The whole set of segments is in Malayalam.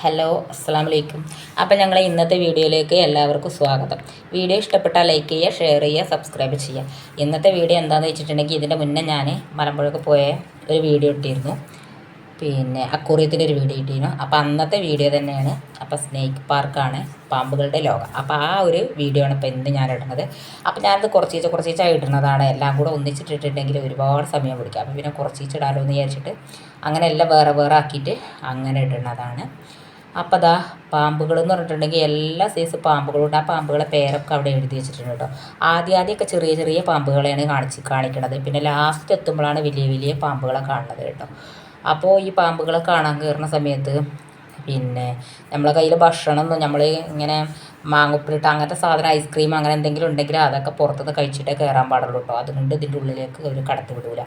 ഹലോ അസ്സാം വലൈക്കും അപ്പം ഞങ്ങൾ ഇന്നത്തെ വീഡിയോയിലേക്ക് എല്ലാവർക്കും സ്വാഗതം. വീഡിയോ ഇഷ്ടപ്പെട്ടാൽ ലൈക്ക് ചെയ്യുക ഷെയർ ചെയ്യുക സബ്സ്ക്രൈബ് ചെയ്യുക. ഇന്നത്തെ വീഡിയോ എന്താണെന്ന് വെച്ചിട്ടുണ്ടെങ്കിൽ ഇതിന്റെ മുന്നേ ഞാൻ മലമ്പുഴക്ക് പോയ ഒരു വീഡിയോ ഇട്ടിരുന്നു. പിന്നെ അക്കൂറിയത്തിന്റെ ഒരു വീഡിയോ ഇട്ടിരുന്നു. അപ്പോൾ അന്നത്തെ വീഡിയോ തന്നെയാണ്. അപ്പോൾ സ്നേക്ക് പാർക്കാണ് പാമ്പുകളുടെ ലോകം. അപ്പോൾ ആ ഒരു വീഡിയോ ആണ് ഇപ്പോൾ എന്ത് ഞാൻ ഇടുന്നത്. അപ്പോൾ ഞാനത് കുറച്ചീച്ച കുറച്ചീച്ചായി ഇടുന്നതാണ്. എല്ലാം കൂടെ ഒന്നിച്ചിട്ടിട്ടുണ്ടെങ്കിൽ ഒരുപാട് സമയം പിടിക്കും. അപ്പോൾ പിന്നെ കുറച്ചീച്ചിടാലോ എന്ന് വിചാരിച്ചിട്ട് അങ്ങനെ എല്ലാം വേറെ വേറെ ആക്കിയിട്ട് അങ്ങനെ ഇടുന്നതാണ്. അപ്പോൾ അതാ പാമ്പുകൾ എന്ന് പറഞ്ഞിട്ടുണ്ടെങ്കിൽ എല്ലാ സൈസ് പാമ്പുകളുണ്ട്. ആ പാമ്പുകളെ പേരൊക്കെ അവിടെ എഴുതി വെച്ചിട്ടുണ്ട് കേട്ടോ. ആദ്യം ആദ്യമൊക്കെ ചെറിയ ചെറിയ പാമ്പുകളെയാണ് കാണിച്ച് കാണിക്കണത്. പിന്നെ ലാസ്റ്റ് എത്തുമ്പോഴാണ് വലിയ വലിയ പാമ്പുകളെ കാണുന്നത് കേട്ടോ. അപ്പോൾ ഈ പാമ്പുകളെ കാണാൻ കയറുന്ന സമയത്ത് പിന്നെ നമ്മളെ കയ്യിൽ ഭക്ഷണമൊന്നും നമ്മൾ ഇങ്ങനെ മാങ്ങുപ്പിലിട്ട് അങ്ങനത്തെ സാധനം ഐസ്ക്രീം അങ്ങനെ എന്തെങ്കിലും ഉണ്ടെങ്കിൽ അതൊക്കെ പുറത്തുനിന്ന് കഴിച്ചിട്ടേ കയറാൻ പാടുള്ളൂ കേട്ടോ. അതുകൊണ്ട് ഇതിന്റെ ഉള്ളിലേക്ക് അവർ കടത്തി വിടൂല.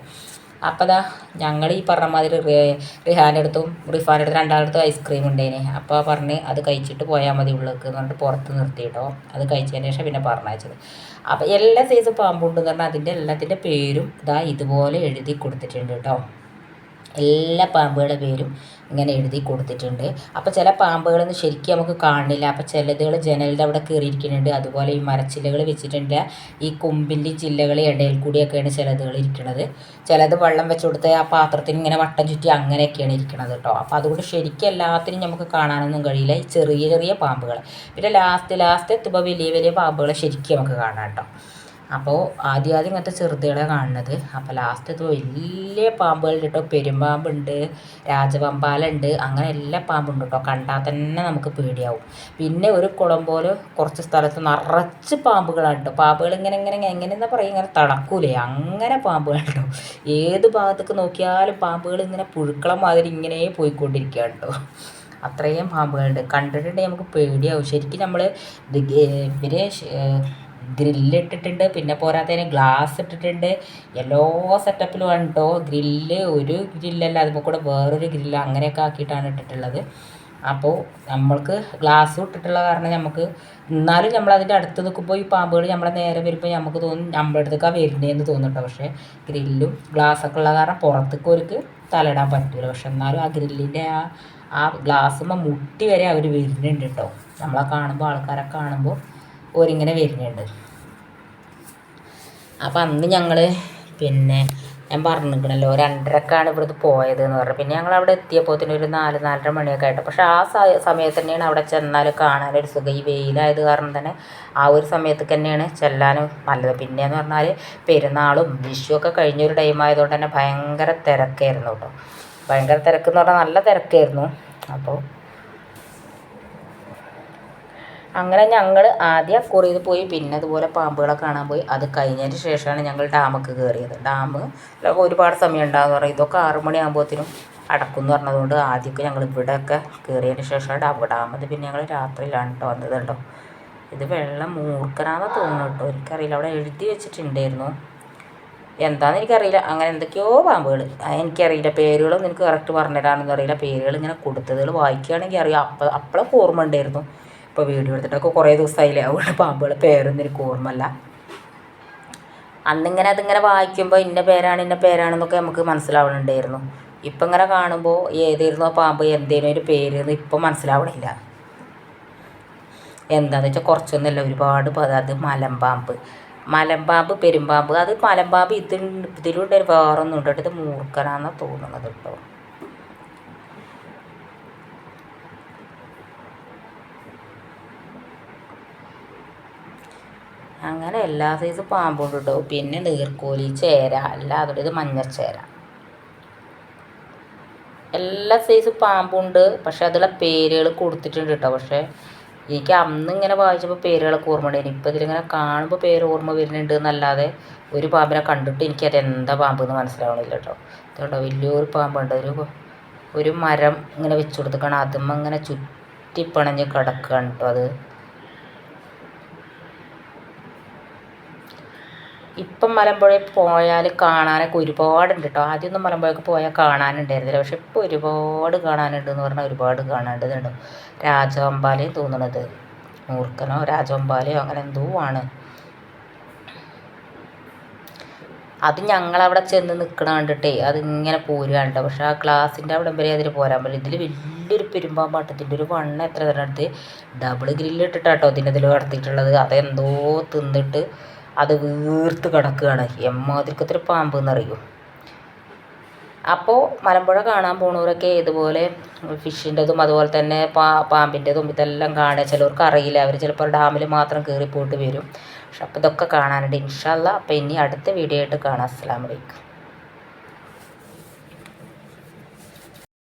അപ്പോൾ ദാ ഞങ്ങൾ ഈ പറഞ്ഞ മാതിരി റിഹാന്റെ അടുത്തും റിഫാന്റെ അടുത്തും രണ്ടാളടുത്തും ഐസ്ക്രീം ഉണ്ടേനെ. അപ്പോൾ പറഞ്ഞ് അത് കഴിച്ചിട്ട് പോയാൽ മതി ഉള്ളിലേക്ക് എന്ന് പറഞ്ഞിട്ട് പുറത്ത് നിർത്തി കേട്ടോ അത് കഴിച്ചതിന് ശേഷം പിന്നെ പറഞ്ഞയച്ചത്. അപ്പോൾ എല്ലാ സൈസ് പാമ്പുണ്ടെന്ന് പറഞ്ഞാൽ അതിന്റെ എല്ലാത്തിന്റെ പേരും ഇതാ ഇതുപോലെ എഴുതി കൊടുത്തിട്ടുണ്ട് കേട്ടോ എല്ലാ പാമ്പുകളുടെ പേരും ഇങ്ങനെ എഴുതി കൊടുത്തിട്ടുണ്ട്. അപ്പോൾ ചില പാമ്പുകളൊന്നും ശരിക്കും നമുക്ക് കാണുന്നില്ല. അപ്പോൾ ചിലതുകൾ ജനലിന്റെ അവിടെ കയറിയിരിക്കുന്നുണ്ട്. അതുപോലെ ഈ മരച്ചില്ലകൾ വെച്ചിട്ടുണ്ട്. ഈ കൊമ്പിന്റെ ചില്ലകൾ ഇടയിൽ കൂടിയൊക്കെയാണ് ചിലതുകൾ ഇരിക്കുന്നത്. ചിലത് വെള്ളം വെച്ച് കൊടുത്ത് ആ പാത്രത്തിന് ഇങ്ങനെ വട്ടം ചുറ്റി അങ്ങനെയൊക്കെയാണ് ഇരിക്കുന്നത് കേട്ടോ. അപ്പോൾ അതുകൊണ്ട് ശരിക്കും എല്ലാത്തിനും നമുക്ക് കാണാനൊന്നും കഴിയില്ല. ഈ ചെറിയ ചെറിയ പാമ്പുകൾ. പിന്നെ ലാസ്റ്റ് ലാസ്റ്റ് എത്തുമ്പോൾ വലിയ വലിയ പാമ്പുകളെ ശരിക്കും നമുക്ക് കാണാം കേട്ടോ. അപ്പോൾ ആദ്യം ആദ്യം ഇങ്ങനത്തെ ചെറുതുകളെ കാണുന്നത്. അപ്പോൾ ലാസ്റ്റ് ഇത് വലിയ പാമ്പുകളുണ്ട് കേട്ടോ പെരുമ്പാമ്പുണ്ട് രാജവമ്പാലുണ്ട് അങ്ങനെ എല്ലാ പാമ്പുണ്ട് കേട്ടോ കണ്ടാൽ തന്നെ നമുക്ക് പേടിയാവും. പിന്നെ ഒരു കുളം പോലെ കുറച്ച് സ്ഥലത്ത് നിറച്ച് പാമ്പുകളാണ് കേട്ടോ പാമ്പുകൾ ഇങ്ങനെ ഇങ്ങനെ എങ്ങനെയെന്നാ പറയുക ഇങ്ങനെ തടക്കൂലേ അങ്ങനെ പാമ്പുകളുണ്ടോ ഏത് ഭാഗത്തേക്ക് നോക്കിയാലും പാമ്പുകൾ ഇങ്ങനെ പുഴുക്കളം മാതിരി ഇങ്ങനെ പോയിക്കൊണ്ടിരിക്കുകയാണ് കേട്ടോ അത്രയും പാമ്പുകളുണ്ട്. കണ്ടിട്ടുണ്ടെങ്കിൽ നമുക്ക് പേടിയാവും. ശരിക്കും നമ്മൾ ഇവരെ ഗ്രില്ലിട്ടിട്ടുണ്ട് പിന്നെ പോരാത്തതിന് ഗ്ലാസ് ഇട്ടിട്ടുണ്ട് എല്ലാ സെറ്റപ്പിലും ഉണ്ടോ ഗ്രില്ല് ഒരു ഗ്രില്ലല്ല അതുമ്പോൾ കൂടെ വേറൊരു ഗ്രില്ല് അങ്ങനെയൊക്കെ ആക്കിയിട്ടാണ് ഇട്ടിട്ടുള്ളത്. അപ്പോൾ നമ്മൾക്ക് ഗ്ലാസ് ഇട്ടിട്ടുള്ള കാരണം നമുക്ക് എന്നാലും നമ്മൾ അതിന്റെ അടുത്ത് നിൽക്കുമ്പോൾ ഈ പാമ്പുകൾ നമ്മളെ നേരെ വരുമ്പോൾ നമുക്ക് തോന്നും നമ്മുടെ അടുത്തേക്കാണ് വരുന്നതെന്ന് തോന്നും കേട്ടോ പക്ഷേ ഗ്രില്ലും ഗ്ലാസ്സൊക്കെ ഉള്ള കാരണം പുറത്തേക്ക് അവർക്ക് തലയിടാൻ പറ്റില്ല പക്ഷെ എന്നാലും ആ ഗ്രില്ലിന്റെ ആ ആ ഗ്ലാസ്സുമ്പോൾ മുട്ടി വരെ അവർ വരുന്നുണ്ട് കേട്ടോ. നമ്മളെ കാണുമ്പോൾ ആൾക്കാരെ കാണുമ്പോൾ ഓരിങ്ങനെ വരുന്നുണ്ട്. അപ്പം അന്ന് ഞങ്ങൾ പിന്നെ ഞാൻ പറഞ്ഞിരിക്കണല്ലോ രണ്ടരക്കാണ് ഇവിടുന്ന് പോയത് എന്ന് പറഞ്ഞു. പിന്നെ ഞങ്ങൾ അവിടെ എത്തിയപ്പോൾ തന്നെ ഒരു നാല് നാലര മണിയൊക്കെ ആയിട്ട്. പക്ഷേ ആ സമയത്ത് തന്നെയാണ് അവിടെ ചെന്നാൽ കാണാനൊരു സുഖം. ഈ വെയിലായത് കാരണം തന്നെ ആ ഒരു സമയത്ത് തന്നെയാണ് ചെല്ലാനും നല്ലത്. പിന്നെയെന്ന് പറഞ്ഞാൽ പെരുന്നാളും വിഷുവൊക്കെ കഴിഞ്ഞൊരു ടൈം ആയതുകൊണ്ട് തന്നെ ഭയങ്കര തിരക്കായിരുന്നു കേട്ടോ. ഭയങ്കര തിരക്ക് എന്ന് പറഞ്ഞാൽ നല്ല തിരക്കായിരുന്നു. അപ്പോൾ അങ്ങനെ ഞങ്ങൾ ആദ്യം അക്കുറിയിൽ പോയി പിന്നെ അതുപോലെ പാമ്പുകളെ കാണാൻ പോയി. അത് കഴിഞ്ഞതിന് ശേഷമാണ് ഞങ്ങൾ ഡാമൊക്കെ കയറിയത്. ഡാം ഒരുപാട് സമയം ഉണ്ടാകും പറയും. ഇതൊക്കെ ആറു മണിയാകുമ്പോഴത്തേനും അടക്കും എന്ന് പറഞ്ഞതുകൊണ്ട് ആദ്യമൊക്കെ ഞങ്ങൾ ഇവിടെയൊക്കെ കയറിയതിന് ശേഷമാണ് ഡാം. ഡാം അത് പിന്നെ ഞങ്ങൾ രാത്രിയിലാണ് കേട്ടോ വന്നത് കേട്ടോ. ഇത് വെള്ളം മൂർക്കനാന്ന് തോന്നുന്നു കേട്ടോ. എനിക്കറിയില്ല. അവിടെ എഴുതി വെച്ചിട്ടുണ്ടായിരുന്നു. എന്താണെന്ന് എനിക്കറിയില്ല. അങ്ങനെ എന്തൊക്കെയോ പാമ്പുകൾ എനിക്കറിയില്ല. പേരുകളൊന്നും എനിക്ക് കറക്റ്റ് പറഞ്ഞുതരാനൊന്നും അറിയില്ല. പേരുകൾ ഇങ്ങനെ കൊടുത്തതുകൾ വായിക്കുകയാണെങ്കിൽ അറിയാം. അപ്പോൾ അപ്പോഴൊക്കെ ഓർമ്മ ഉണ്ടായിരുന്നു. ഇപ്പോൾ വീഡിയോ എടുത്തിട്ടൊക്കെ കുറേ ദിവസമായില്ലേ അതുകൊണ്ട് പാമ്പുകളെ പേരൊന്നും എനിക്ക് ഓർമ്മല്ല അന്നിങ്ങനെ അതിങ്ങനെ വായിക്കുമ്പോൾ ഇന്ന പേരാണ് ഇന്ന പേരാണെന്നൊക്കെ നമുക്ക് മനസ്സിലാവണുണ്ടായിരുന്നു. ഇപ്പം ഇങ്ങനെ കാണുമ്പോൾ ഏതായിരുന്നു ആ പാമ്പ്? എന്തേലും ഒരു പേര് എന്ന് ഇപ്പം മനസ്സിലാവണില്ല. എന്താണെന്ന് വെച്ചാൽ കുറച്ചൊന്നുമല്ല ഒരുപാട് അത് മലമ്പാമ്പ്. മലമ്പാമ്പ് പെരുമ്പാമ്പ്. അത് മലമ്പാമ്പ് ഇതിൽ ഇതിലൂടെ വേറൊന്നും ഉണ്ട് ഇത് മൂർഖനാണെന്നാണ് തോന്നുന്നത് കേട്ടോ. അങ്ങനെ എല്ലാ സൈസ് പാമ്പുണ്ട് കേട്ടോ പിന്നെ നീർക്കോലി ചേര അല്ലാതെ ഇത് മഞ്ഞച്ചേര എല്ലാ സൈസ് പാമ്പുണ്ട്. പക്ഷെ അതിലെ പേരുകൾ കൊടുത്തിട്ടുണ്ട് കേട്ടോ പക്ഷേ എനിക്ക് അന്ന് ഇങ്ങനെ വായിച്ചപ്പോൾ പേരുകളൊക്കെ ഓർമ്മ ഉണ്ടായിരുന്നു ഇപ്പം ഇതിലിങ്ങനെ കാണുമ്പോൾ പേര് ഓർമ്മ വരുന്നുണ്ട് എന്നല്ലാതെ ഒരു പാമ്പിനെ കണ്ടിട്ട് എനിക്കത് എന്താ പാമ്പ് എന്ന് മനസ്സിലാവണില്ല കേട്ടോ ഇതുണ്ടോ? വലിയൊരു പാമ്പുണ്ട്. ഒരു ഒരു മരം ഇങ്ങനെ വെച്ച് കൊടുത്തേക്കാണ്. അതും ഇങ്ങനെ ചുറ്റിപ്പണഞ്ഞ് കിടക്കുകയാണ് കേട്ടോ അത്. ഇപ്പം മലമ്പുഴയിൽ പോയാൽ കാണാനൊക്കെ ഒരുപാടുണ്ട് കേട്ടോ ആദ്യമൊന്നും മലമ്പുഴയ്ക്ക് പോയാൽ കാണാനുണ്ടായിരുന്നില്ല. പക്ഷെ ഇപ്പോൾ ഒരുപാട് കാണാനുണ്ട് എന്ന് പറഞ്ഞാൽ ഒരുപാട് കാണാനുണ്ട് രാജവമ്പാലയും തോന്നണത്. മൂർക്കനോ രാജവമ്പാലയോ അങ്ങനെ എന്തോ ആണ്. അത് ഞങ്ങളവിടെ ചെന്ന് നിൽക്കണ കണ്ടിട്ടേ അതിങ്ങനെ പോരുകയാണ് പക്ഷെ ആ ഗ്ലാസിന്റെ അവിടെ വരെ അതിന് പോരാൻ പറ്റില്ല. ഇതിൽ വലിയൊരു പെരുമ്പാമ്പാട്ടത്തിന്റെ ഒരു വണ്ണ എത്ര തരം അടുത്ത് ഡബിൾ ഗ്രില്ലിട്ടിട്ടാട്ടോ ഇതിന്റെ ഇതിൽ കടത്തിയിട്ടുള്ളത് അതെന്തോ തിന്നിട്ട് അത് വീർത്ത് കിടക്കുകയാണ്. എമ്മാതിരിക്കത്തൊരു പാമ്പ് എന്നറിയും അപ്പോൾ മലമ്പുഴ കാണാൻ പോണവരൊക്കെ ഇതുപോലെ ഫിഷിന്റെതും അതുപോലെ തന്നെ പാ പാമ്പിന്റെതും ഇതെല്ലാം കാണുക ചിലവർക്ക് അറിയില്ല. അവർ ചിലപ്പോൾ ഡാമിൽ മാത്രം കയറിപ്പോയിട്ട് വരും. പക്ഷെ അപ്പോൾ ഇതൊക്കെ കാണാനുണ്ട്. ഇൻഷാല്ല അപ്പോൾ ഇനി അടുത്ത വീഡിയോ ആയിട്ട് കാണാം. അസ്സാം വലൈക്കും